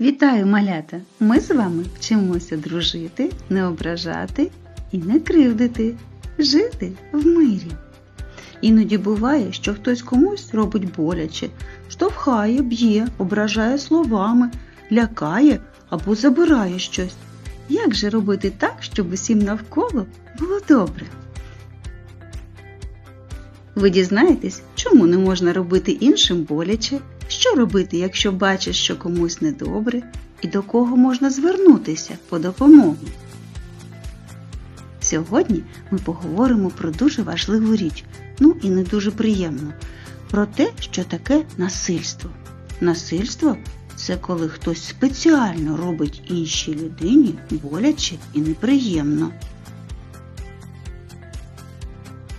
Вітаю, малята! Ми з вами вчимося дружити, не ображати і не кривдити, жити в мирі. Іноді буває, що хтось комусь робить боляче, штовхає, б'є, ображає словами, лякає або забирає щось. Як же робити так, щоб усім навколо було добре? Ви дізнаєтесь, чому не можна робити іншим боляче, що робити, якщо бачиш, що комусь недобре, і до кого можна звернутися по допомогу. Сьогодні ми поговоримо про дуже важливу річ, ну і не дуже приємну, про те, що таке насильство. Насильство це коли хтось спеціально робить іншій людині боляче і неприємно.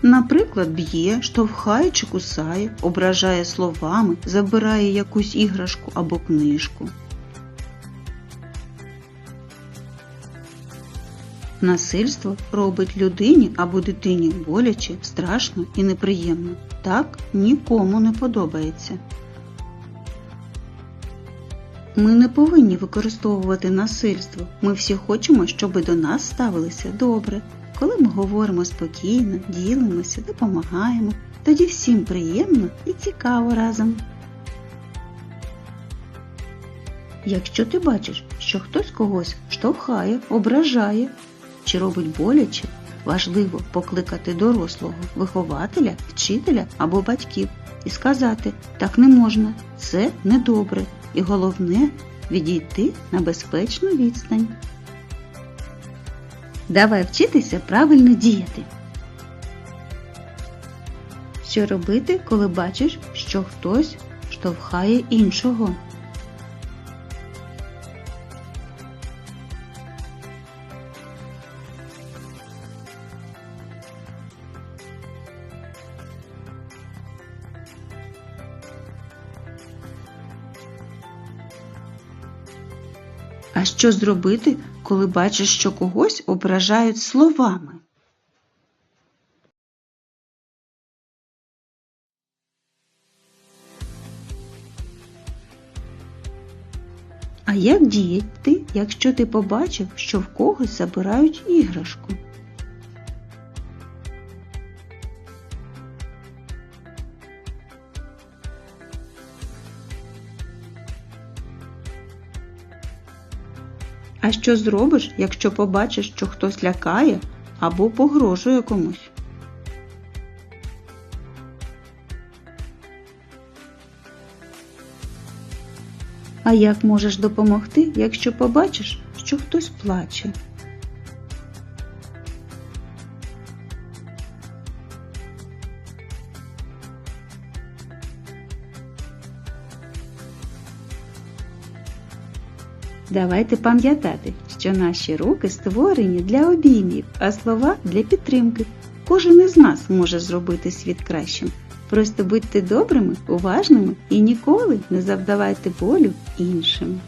Наприклад, б'є, штовхає чи кусає, ображає словами, забирає якусь іграшку або книжку. Насильство робить людині або дитині боляче, страшно і неприємно. Так нікому не подобається. Ми не повинні використовувати насильство. Ми всі хочемо, щоб до нас ставилися добре. Коли ми говоримо спокійно, ділимося, допомагаємо, тоді всім приємно і цікаво разом. Якщо ти бачиш, що хтось когось штовхає, ображає чи робить боляче, важливо покликати дорослого вихователя, вчителя або батьків і сказати так не можна, це недобре, і головне відійти на безпечну відстань. Давай вчитися правильно діяти. Що робити, коли бачиш, що хтось штовхає іншого? А що зробити, коли бачиш, що когось ображають словами? А як діяти, якщо ти побачив, що в когось забирають іграшку? А що зробиш, якщо побачиш, що хтось лякає або погрожує комусь? А як можеш допомогти, якщо побачиш, що хтось плаче? Давайте пам'ятати, що наші руки створені для обіймів, а слова для підтримки. Кожен із нас може зробити світ кращим. Просто будьте добрими, уважними і ніколи не завдавайте болю іншим.